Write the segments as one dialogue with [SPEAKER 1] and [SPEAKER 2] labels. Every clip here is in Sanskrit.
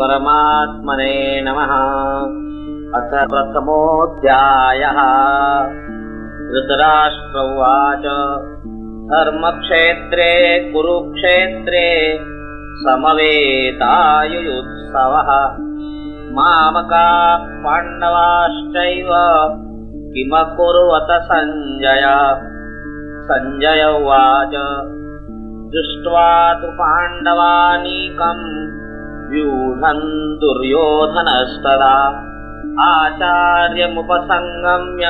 [SPEAKER 1] श्रीपरमात्मने नमः। अथ प्रथमोऽध्यायः। धृतराष्ट्र उवाच। धर्मक्षेत्रे कुरुक्षेत्रे समवेतायुयुत्सवः। मामकाः पाण्डवाश्चैव किमकुर्वत सञ्जय? सञ्जय उवाच। दृष्ट्वा तु पाण्डवानीकम् व्यूढन् दुर्योधनस्तदा आचार्यमुपसङ्गम्य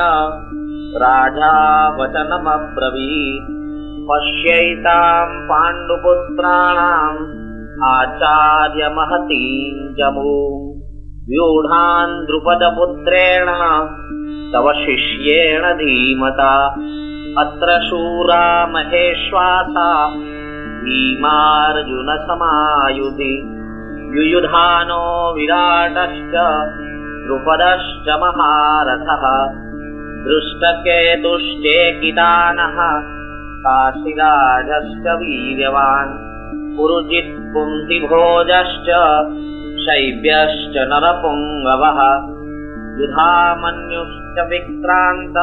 [SPEAKER 1] राजा वचनमब्रवीत् पश्यैताम् पाण्डुपुत्राणाम् आचार्यमहतीम् जमू व्यूढान् द्रुपदपुत्रेण तव शिष्येण धीमता। अत्र शूरा महेश्वासा भीमार्जुनसमायुधि युयुधानो विराटश्च द्रुपदश्च महारथः। दृष्टकेतुश्चेकितानः काशिराजश्च वीर्यवान्। पुरुजित् कुन्तिभोजश्च शैब्यश्च नरपुङ्गवः। युधामन्युश्च विक्रान्त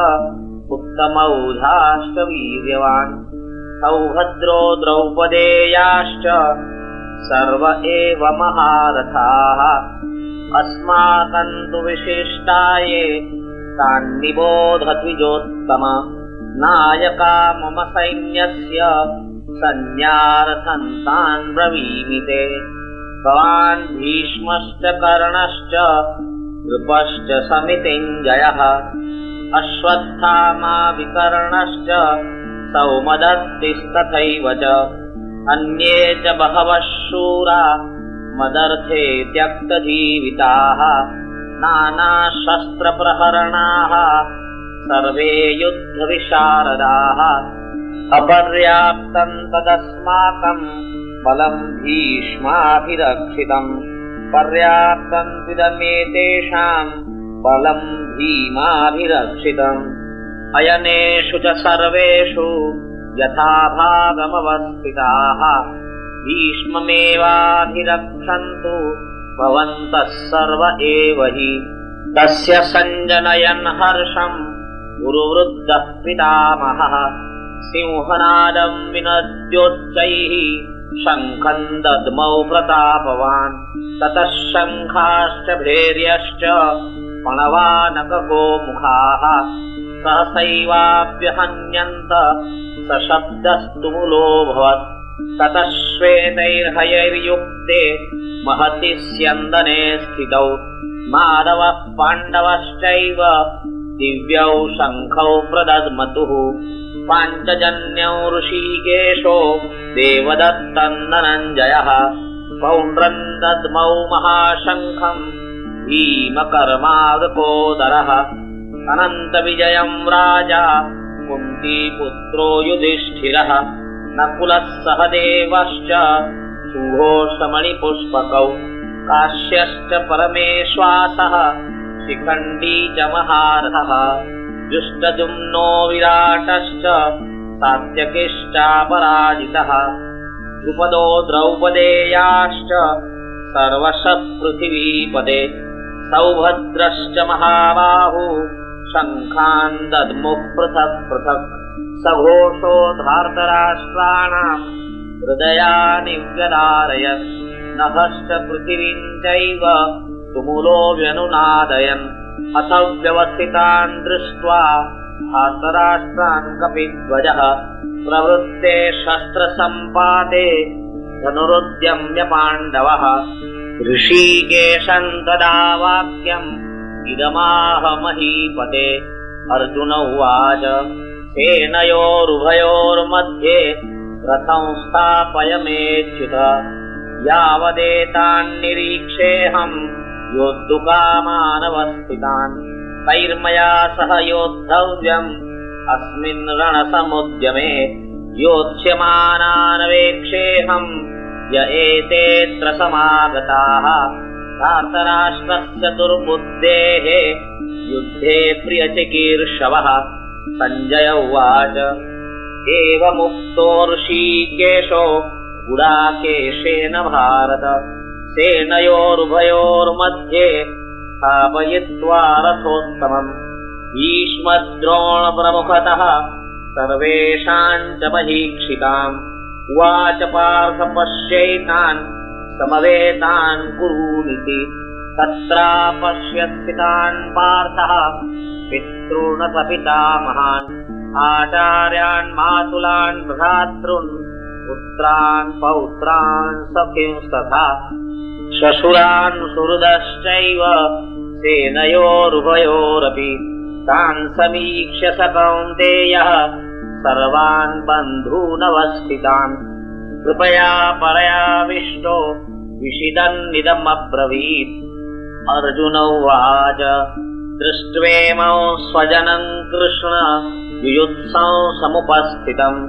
[SPEAKER 1] उत्तमौधाश्च वीर्यवान्। सौभद्रो द्रौपदेयाश्च सर्व एव महारथाः। अस्माकम् तु विशिष्टाये तान्निबोधद्विजोत्तम नायका मम सैन्यस्य सन्न्यारथन् तान् ब्रवीमि ते भवान् भीष्मश्च कर्णश्च नृपश्च समितिञ्जयः। अश्वत्थामा विकर्णश्च सौमदत्तिस्तथैव च अन्ये च बहवः शूरा मदर्थे त्यक्तजीविताः नानाशस्त्रप्रहरणाः सर्वे युद्धविशारदाः। अपर्याप्तम् तदस्माकम् बलम् भीष्माभिरक्षितम्। पर्याप्तम् तिदमेतेषाम् बलम् भीमाभिरक्षितम्। अयनेषु च सर्वेषु यथाभागमवस्थिताः। भीष्ममेवाभिरक्षन्तु भवन्तः सर्व एव हि। तस्य सञ्जनयन् हर्षम् गुरुवृद्धः पितामहः। सिंहनादम् विनद्योच्चैः शङ्खम् दद्मौ प्रतापवान्। ततः शङ्खाश्च भैर्यश्च पणवानकगोमुखाः सहसैवाभ्यहन्यन्त सशब्दस्तु मुलोऽभवत् ततः श्वेतैर्हयैर्युक्ते महति स्यन्दने स्थितौ। माधवः पाण्डवश्चैव दिव्यौ शङ्खौ प्रदद्मतुः। पाञ्चजन्यौ ऋषिकेशो देवदत्तन्दनञ्जयः पौण्ड्रम् दद्मौ महाशङ्खम् भीमकर्मादकोदरः अनन्तविजयम् राजा कुन्तीपुत्रो युधिष्ठिरः नकुलः सह देवश्च सुघोषमणिपुष्पकौ काश्यश्च परमेश्वासः शिखण्डी च महारथः जुष्टजुम्नो विराटश्च सात्यकिश्चापराजितः द्रुपदो द्रौपदेयाश्च सर्वशः पृथिवीपदे सौभद्रश्च महाबाहु शङ्खान् दद्मुः पृथक् पृथक् सघोषो धार्तराष्ट्राणाम् हृदयानि व्यदारयन् नभश्च व्यनुनादयन् अथ व्यवस्थितान् दृष्ट्वा धार्तराष्ट्रान् कपिध्वजः प्रवृत्ते शस्त्रसम्पाते धनुरुद्यम्य पाण्डवः ऋषिकेशम् तदा वाक्यम् इदमाह महीपते अर्जुन उवाच सेनयोरुभयोर्मध्ये रथं स्थापय मेच्युत यावदेतान्निरीक्षेऽहम् योद्धुकामानवस्थितान् तैर्मया सह योद्धव्यम् अस्मिन् रणसमुद्यमे योत्स्यमानानवेक्षेऽहम् य एतेऽत्र समागताः धार्तराष्ट्रस्य दुर्बुद्धेः युद्धे प्रियचिकीर्षवः सञ्जय उवाच। एवमुक्तो ऋषिकेशो गुडाकेशेन भारत सेनयोरुभयोर्मध्ये स्थापयित्वा रथोत्तमम् भीष्मद्रोणप्रमुखतः सर्वेषाम् च महीक्षिताम् उवाच पार्थ पश्यैतान् समवेतान् कुरूनिति। तत्रापश्य स्थितान् पार्थः पितॄन् पितामहान् आचार्यान् मातुलान् भ्रातॄन् पुत्रान् पौत्रान् सखिंस्तथा श्वशुरान् सुहृदश्चैव सेनयोरुभयोरपि। तान् समीक्ष्य स कौन्तेयः सर्वान् बन्धूनवस्थितान्। कृपया परयाविष्टो विषिदन्निदमब्रवीत् अर्जुन उवाच दृष्ट्वेमौ स्वजनम् कृष्ण युयुत्सौ समुपस्थितम्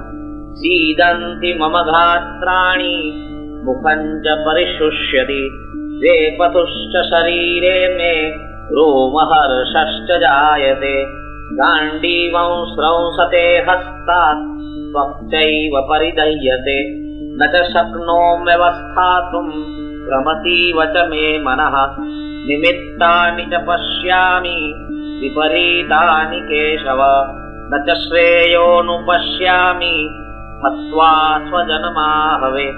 [SPEAKER 1] सीदन्ति मम गात्राणि मुखम् च परिशुष्यति। वेपतुश्च शरीरे मे रोमहर्षश्च जायते। गाण्डीवं स्रंसते हस्तात् त्वक्चैव परिदह्यते न च शक्नोम्यवस्थातुम् क्रमतीव च मे मनः। निमित्तानि च पश्यामि विपरीतानि केशव। न च श्रेयोनुपश्यामि हत्वा स्वजनमाहवे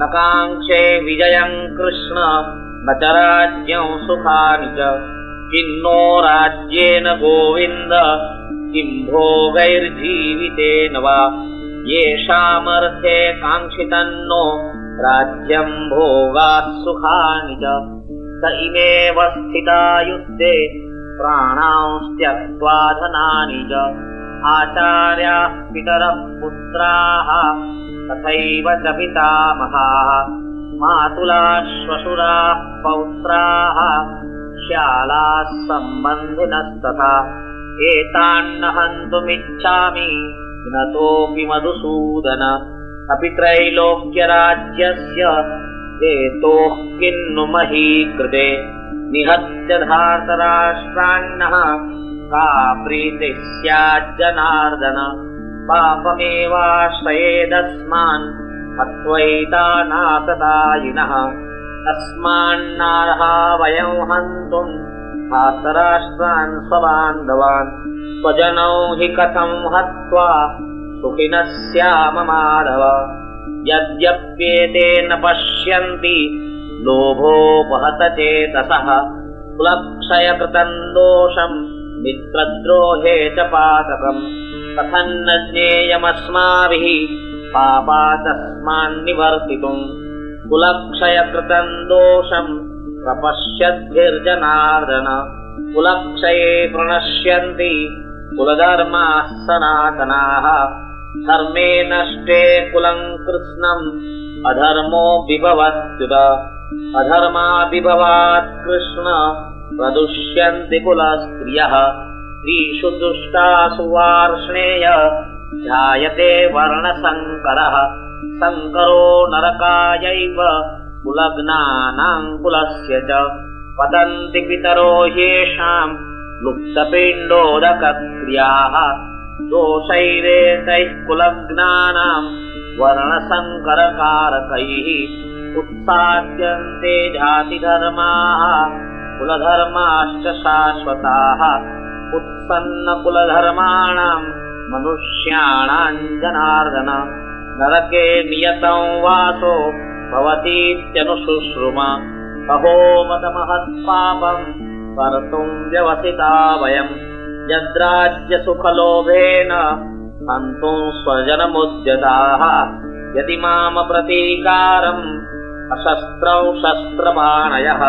[SPEAKER 1] न काङ्क्षे विजयम् कृष्ण न च राज्यं सुखानि च। किन्नो राज्येन गोविन्द किं भोगैर्जीवितेन वा येषामर्थे काङ्क्षितन्नो राज्यम् भोगाः सुखानि च। स इमेव स्थिता युद्धे प्राणांस्त्यक्त्वा धनानि च। आचार्याः पितरः पुत्राः तथैव च पितामहाः। मातुलाः श्वशुराः पौत्राः श्यालाः सम्बन्धिनस्तथा। एतान्न हन्तुमिच्छामि न तोऽपि मधुसूदन। अपि त्रैलोक्यराज्यस्य। हेतोः किन्नु मही कृते। निहत्य धार्तराष्ट्रान्नः का प्रीतिः स्याज्जनार्दन पापमेवाश्रयेदस्मान्। हत्वैतानातदायिनः तस्मान्नार्हा वयम् हन्तुम्। धातराष्ट्रान् स्वबान्धवान् स्वजनौ हि कथम् हत्वा सुखिनः स्याम माधव। यद्यप्येते न पश्यन्ति लोभोपहत चेतसः। कुलक्षयकृतम् दोषम् मित्रद्रोहे च पातकम्। कथन्न ज्ञेयमस्माभिः पापादस्मान्निवर्तितुम्। कुलक्षयकृतम् दोषम् प्रपश्यद्भिर्जनार्दन कुलक्षये प्रणश्यन्ति कुलधर्माः सनातनाः। धर्मे नष्टे कुलम् कृत्स्नम् अधर्मो विभवत्युत। अधर्माभिभवात् कृष्ण प्रदुष्यन्ति कुलस्त्रियः। स्त्रीषु दुष्टासु वार्ष्णेय ध्यायते वर्णसङ्करः सङ्करो नरकायैव कुलग्नानाम् कुलस्य च पतन्ति पितरो ह्येषाम् लुप्तपिण्डोदकक्रियाः। दोषैरेतैः कुलग्नानाम् वर्णसङ्करकारकैः उत्साद्यन्ते जातिधर्माः कुलधर्माश्च शाश्वताः। उत्पन्नकुलधर्माणाम् मनुष्याणाम् जनार्दन नरके नियतं वासो भवतीत्यनुशुश्रुम अहोमतमहत्पापम् कर्तुम् व्यवसिता वयम् यद्राज्यसुखलोभेन हन्तुम् स्वजनमुद्यताः। यदि माम प्रतीकारम् अशस्त्रौ शस्त्रपाणयः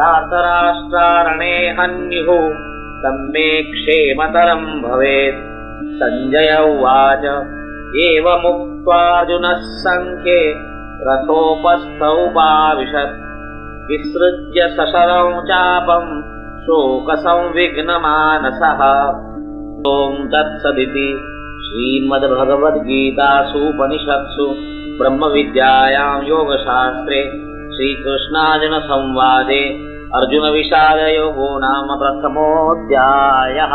[SPEAKER 1] धातराष्ट्रारणे हन्युः तन्मे क्षेमतरम् भवेत्। सञ्जय उवाच एवमुक्त्वार्जुनः सङ्ख्ये रथोपस्थौ पाविशत् विसृज्य सशरौ चापम् शोकसंविघ्नमानसः। ॐ तत्सदिति श्रीमद्भगवद्गीतासूपनिषत्सु ब्रह्मविद्यायाम् योगशास्त्रे श्रीकृष्णार्जुनसंवादे अर्जुनविषादयोगो नाम प्रथमोऽध्यायः